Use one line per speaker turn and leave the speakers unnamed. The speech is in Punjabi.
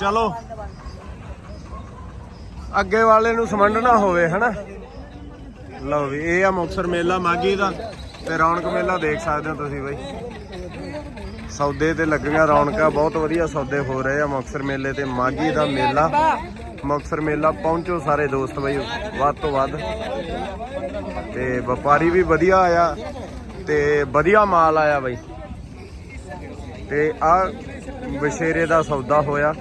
ਚਲੋ। ਅੱਗੇ ਵਾਲੇ ਨੂੰ ਸਮੰਡ ਨਾ ਹੋਵੇ, ਹਨਾ? ਲਓ ਵੀ, ਇਹ ਆ ਮੁਕਤਸਰ ਮੇਲਾ ਮਾਗੀ ਦਾ। ਤੇ ਰੌਣਕ ਮੇਲਾ ਦੇਖ ਸਕਦੇ ਹੋ ਤੁਸੀਂ ਬਈ। ਸੌਦੇ ਤੇ ਲੱਗੀਆਂ ਰੌਣਕਾਂ, ਬਹੁਤ ਵਧੀਆ ਸੌਦੇ ਹੋ ਰਹੇ ਆ ਮੁਕਤਸਰ ਮੇਲੇ ਤੇ ਮਾਗੀ ਦਾ ਮੇਲਾ। ਮੁਕਤਸਰ ਮੇਲਾ ਪਹੁੰਚੋ ਸਾਰੇ ਦੋਸਤ ਬਈ, ਵੱਧ ਤੋਂ ਵੱਧ। ਤੇ ਵਪਾਰੀ ਵੀ ਵਧੀਆ ਆਇਆ, ਤੇ ਵਧੀਆ ਮਾਲ ਆਇਆ ਬਈ। ਤੇ ਆ ਬਸ਼ੇਰੇ ਦਾ ਸੌਦਾ ਹੋਇਆ।